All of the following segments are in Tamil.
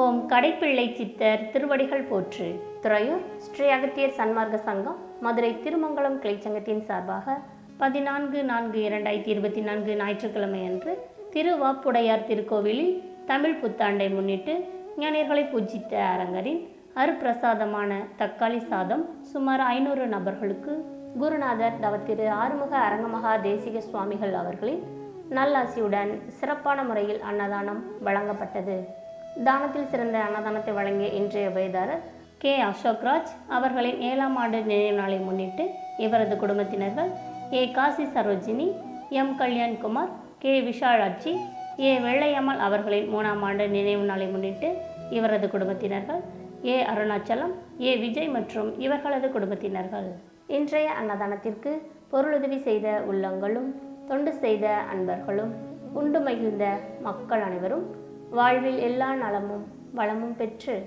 ஓம் கடைப்பிள்ளை சித்தர் திருவடிகள் போற்று. துறையூர் ஸ்ரீ அகத்தியர் சன்மார்க்க சங்கம் மதுரை திருமங்கலம் கிளைச்சங்கத்தின் சார்பாக பதினான்கு நான்கு இரண்டாயிரத்தி இருபத்தி நான்கு ஞாயிற்றுக்கிழமை அன்று திருவாப்புடையார் திருக்கோவிலில் தமிழ் புத்தாண்டை முன்னிட்டு ஞானியர்களை பூஜித்த அரங்கரின் அருப்பிரசாதமான தக்காளி சாதம் சுமார் ஐநூறு நபர்களுக்கு குருநாதர் தவத்திரு ஆறுமுக அரங்கமகா தேசிக சுவாமிகள் அவர்களின் நல்லாசியுடன் சிறப்பான முறையில் அன்னதானம் வழங்கப்பட்டது. தானத்தில் சிறந்த அன்னதானத்தை வழங்கிய இன்றைய உபயதாரர் கே. அசோக்ராஜ் அவர்களின் ஏழாம் ஆண்டு நினைவு நாளை முன்னிட்டு இவரது குடும்பத்தினர்கள் A. Kasi Sarojini M. Kalyankumar K. Vishalakshi A. Vellaiammal அவர்களின் மூணாம் ஆண்டு நினைவு நாளை முன்னிட்டு இவரது குடும்பத்தினர்கள் ஏ. அருணாச்சலம் ஏ. விஜய் மற்றும் இவர்களது குடும்பத்தினர்கள். இன்றைய அன்னதானத்திற்கு பொருளுதவி செய்த உள்ளங்களும் தொண்டு செய்த அன்பர்களும் உண்டு மகிழ்ந்த மக்கள் அனைவரும் வாழ்வில் எல்லா நலமும் வளமும் பெற்று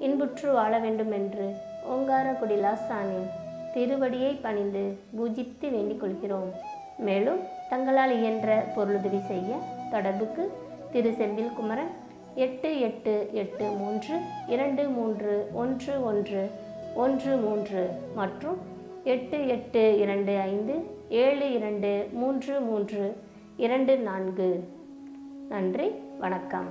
இன்புற்று வாழ வேண்டும் என்று ஓங்காரகுடி லாசானின் திருவடியை பணிந்து பூஜித்து வேண்டிக் கொள்கிறோம். மேலும் தங்களால் இயன்ற பொருளுதவி செய்ய தொடர்புக்கு திரு செந்தில் குமரன் எட்டு எட்டு எட்டு மூன்று இரண்டு மூன்று ஒன்று ஒன்று ஒன்று மூன்று மற்றும் எட்டு எட்டு இரண்டு ஐந்து ஏழு இரண்டு மூன்று மூன்று இரண்டு நான்கு. நன்றி வணக்கம்.